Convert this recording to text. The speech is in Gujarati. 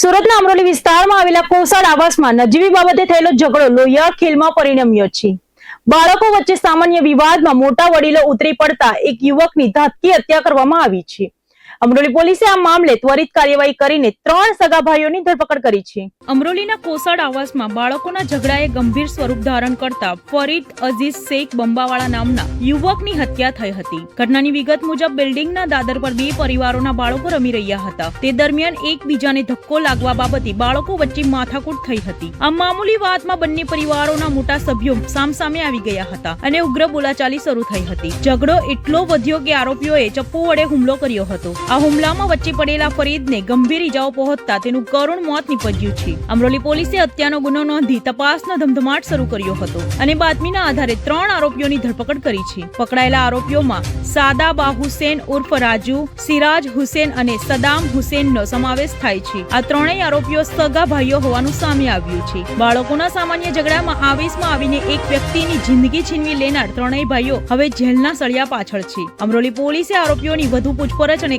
સુરતના અમરોલી વિસ્તારમાં આવેલા કોસાડ આવાસમાં નજીવી બાબતે થયેલો ઝઘડો લોહિયાળ ખેલમાં પરિણમ્યો છે. બાળકો વચ્ચે સામાન્ય વિવાદમાં મોટા વડીલો ઉતરી પડતા એક યુવકની ધાતકી હત્યા કરવામાં આવી છે. અમરોલી પોલીસે આ મામલે ત્વરિત કાર્યવાહી કરીને ત્રણ સગા ભાઈઓની ધરપકડ કરી છે. અમરોલીના કોસાડ આવાસમાં બાળકોના ઝઘડાએ ગંભીર સ્વરૂપ ધારણ કરતા ફરીદ અઝીઝ શેખ બંબાવાળા નામના યુવકની હત્યા થઈ હતી. ઘટનાની વિગત મુજબ બિલ્ડિંગના દાદર પર બે પરિવારોના બાળકો રમી રહ્યા હતા. તે દરમિયાન એકબીજાને ધક્કો લાગવા બાબતે બાળકો વચ્ચે માથાકૂટ થઈ હતી. આ મામૂલી વાતમાં બંને પરિવારોના મોટા સભ્યો સામસામે આવી ગયા હતા અને ઉગ્ર બોલાચાલી શરૂ થઈ હતી. ઝઘડો એટલો વધ્યો કે આરોપીઓએ ચપ્પુ વડે હુમલો કર્યો હતો. આ હુમલામાં વચ્ચે પડેલા ફરીદને ગંભીર ઇજાઓ પહોંચતા તેનું કરુણ મોત નીપજ્યું છે. અમરોલી પોલીસે હત્યાનો ગુનો નોંધી તપાસનો ધમધમાટ શરૂ કર્યો હતો અને બાતમીના આધારે ત્રણ આરોપીઓની ધરપકડ કરી છે. પકડાયેલા આરોપીઓમાં સાદાબા હુસેન ઉર્ફ રાજુ, સિરાજ હુસેન અને સદામ હુસેનનો સમાવેશ થાય છે. આ ત્રણેય આરોપીઓ સગા ભાઈઓ હોવાનું સામે આવ્યું છે. બાળકોના સામાન્ય ઝઘડામાં આવેશમાં આવીને એક વ્યક્તિની જિંદગી છીનવી લેનાર ત્રણેય ભાઈઓ હવે જેલના સળિયા પાછળ છે. અમરોલી પોલીસે આરોપીઓની વધુ પૂછપરછ અને